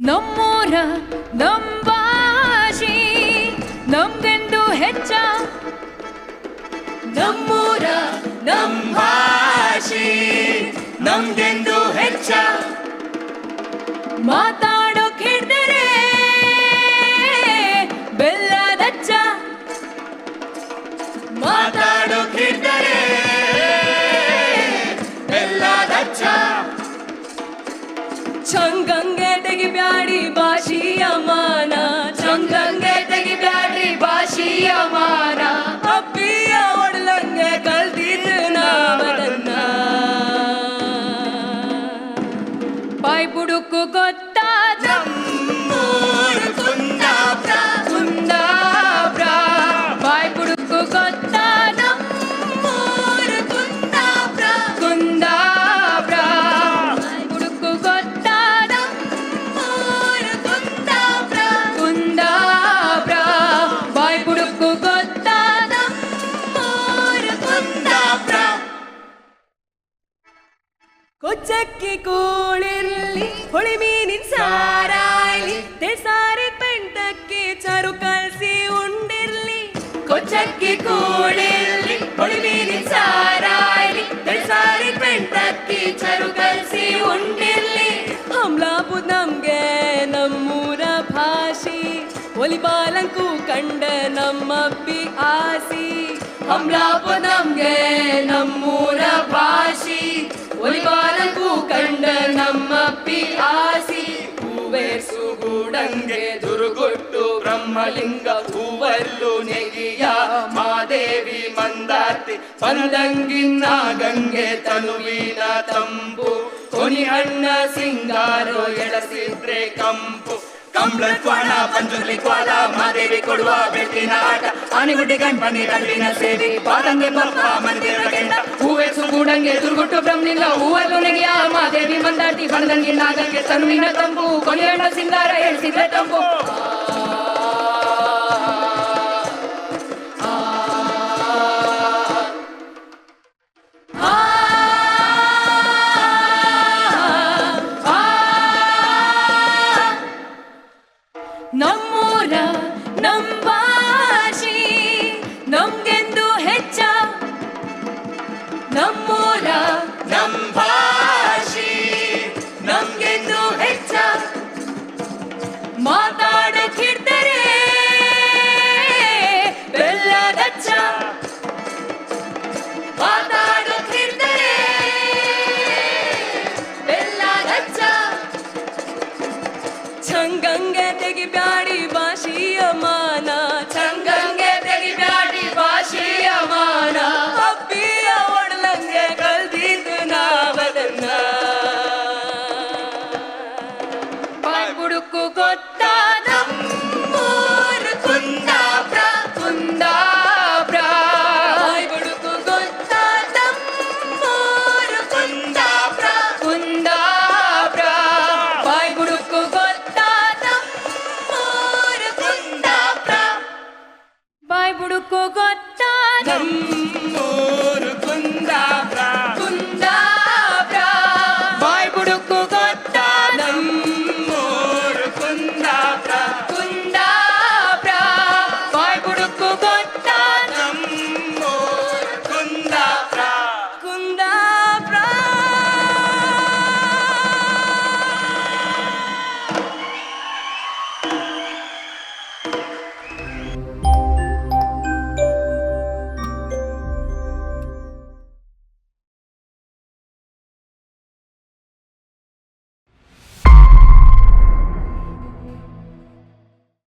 ನಮ್ಮೂರ ನಂಬಾಶಿ ನಮ್ಗೆಂದು ಹೆಚ್ಚ. ನಮ್ಮೂರ ನಂಬಾಶಿ ನಮ್ಗೆಂದು ಹೆಚ್ಚ. ಮಾತಾಡೋಕ್ ಚಂಗಂಗೆ ತೆಗಿಬ್ಯಾಡಿ ಭಾಷಿಯ ಮಾನ ಚಂಗಂಗೆ ತೆಗಿಬ್ಯಾಡಿ ಭಾಷಿಯ ಮಾನ ಕೊಚ್ಚಕ್ಕಿ ಕೂಳಿರ್ಲಿ ಹೊಳಿ ಮೀನಿನ ಸಾರಾಯ್ಲಿ ತೆಸಾರಿ ಪೆಂಟಕ್ಕೆ ಚರು ಕಲ್ಸಿ ಉಂಡಿರ್ಲಿ ಕೊಚ್ಚಕ್ಕಿ ಕೂಳಿರ್ಲಿ ಹೊಳಿ ಮೀನಿನ ಸಾರಾಯ್ಲಿ ತೆಸಾರಿ ಪೆಂಟಕ್ಕೆ ಚರು ಕಲ್ಸಿ ಉಂಡಿರ್ಲಿ ಹಮ್ಲಾಪು ನಮ್ಗೆ ನಮ್ಮೂರ ಭಾಷೆ ಒಲಿಬಾಲಂಕು ಕಂಡ ನಮ್ಮಪ್ಪಿ ಆಸಿ ಹಮ್ಲಾಪು ನಮ್ಮಪ್ಪಿ ಆಸಿ ಹೂವೇರ್ಸು ಗೂಡಂಗೆ ದುರುಗುಟ್ಟು ಬ್ರಹ್ಮಲಿಂಗ ಹೂವಲ್ಲು ನೆಗಿಯ ಮಾದೇವಿ ಮಂದಾರ್ತಿ ಪಂದಂಗಿನ ಗಂಗೆ ತನುವಿನ ತಂಬು ಕೊನಿ ಅಣ್ಣ ಸಿಂಗಾರೋ ಎಳಸಿದ್ರೆ ಕಂಪು. ಕಂಬಳ ಕ್ವಾಣ ಪಂಚುಗ್ಲಿ ಕ್ವಾಲ ಮಾದೇವಿ ಕೊಡುವ ಬೆಳಕಿನ ಆಟ. ಆನೆಗುಡ್ಡೆ ಗಣಪನಿ ಕಲ್ಲಿನ ಸೇರಿ, ಪಾದಂಗೆ ಪಪ್ಪ ಮಂದಿರ ಕೆಂಡ. ಹೂವೇಸು ಗೂಡಂಗೆ ದುರ್ಗುಟ್ಟು ಬ್ರಹ್ಮಲಿಂಗ ಹೂವಲ್ಲು ಆ ಮಾದೇವಿ ಮಂದಾಟಿ ಬಣದಂಗಿ ನಾಗಂಗೆ ತನುವಿನ ತಂಬು ಕೊನೆಯಣ್ಣ ಸಿಂಗಾರ ಎಳ್ಸಿದ್ರೆ ತಂಪು. ಚಂಗಂಗೆ